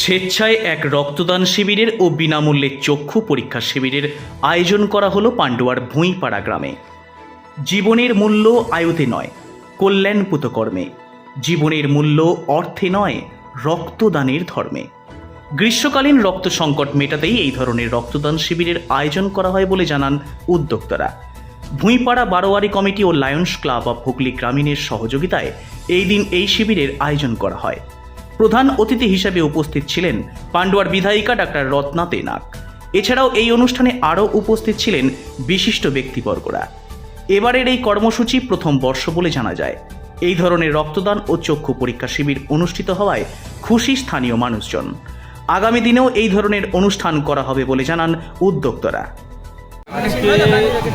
স্বেচ্ছায় এক রক্তদান শিবিরের ও বিনামূল্যে চক্ষু পরীক্ষা শিবিরের আয়োজন করা হলো পান্ডুয়ার ভুঁইপাড়া গ্রামে। জীবনের মূল্য আয়ুতে নয়, কল্যাণপুত কর্মে। জীবনের মূল্য অর্থে নয়, রক্তদানের ধর্মে। গ্রীষ্মকালীন রক্ত সংকট মেটাতেই এই ধরনের রক্তদান শিবিরের আয়োজন করা হয় বলে জানান উদ্যোক্তারা। ভুঁইপাড়া বারোয়ারি কমিটি ও লায়ন্স ক্লাব অফ হুগলি গ্রামীণের সহযোগিতায় এই দিন এই শিবিরের আয়োজন করা হয়। প্রধান অতিথি হিসেবে উপস্থিত ছিলেন পান্ডুয়ার বিধায়িকা ডাক্তার রত্না তেনাক এছাড়াও এই অনুষ্ঠানে আরও উপস্থিত ছিলেন বিশিষ্ট ব্যক্তিবর্গরা। এবারের এই কর্মসূচি প্রথম বর্ষ বলে জানা যায়। এই ধরনের রক্তদান ও চক্ষু পরীক্ষা শিবির অনুষ্ঠিত হওয়ায় খুশি স্থানীয় মানুষজন। আগামী দিনেও এই ধরনের অনুষ্ঠান করা হবে বলে জানান উদ্যোক্তারা।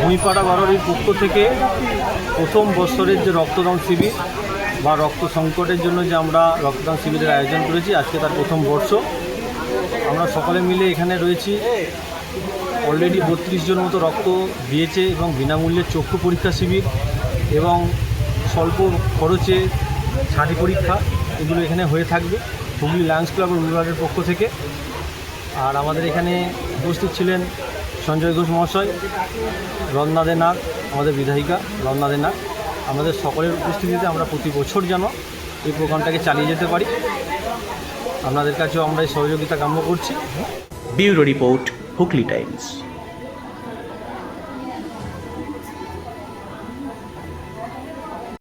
ভুঁইপাড়া বারোয়ারির পক্ষ থেকে প্রথম বছরের যে রক্তদান শিবির বা রক্ত সংকটের জন্য যে আমরা রক্তদান শিবিরের আয়োজন করেছি, আজকে তার প্রথম বর্ষ। আমরা সকলে মিলে এখানে রয়েছি। অলরেডি বত্রিশ জন মতো রক্ত দিয়েছে এবং বিনামূল্যে চক্ষু পরীক্ষা শিবির এবং স্বল্প খরচে ছাঁটি পরীক্ষা এগুলো এখানে হয়ে থাকবে হুগলি লায়ন্স ক্লাব বিভাগের পক্ষ থেকে। আর আমাদের এখানে উপস্থিত ছিলেন সঞ্জয় ঘোষ মহাশয় রত্না দে নাগ আমাদের বিধায়িকা রত্না দে নাগ আমাদের সকলের উপস্থিতিতে আমরা প্রতি বছর যেন এই প্রোগ্রামটাকে চালিয়ে যেতে পারি। আপনাদের কাছেও আমরা এই সহযোগিতা কাম্য করছি। Bureau report Hooghly Times.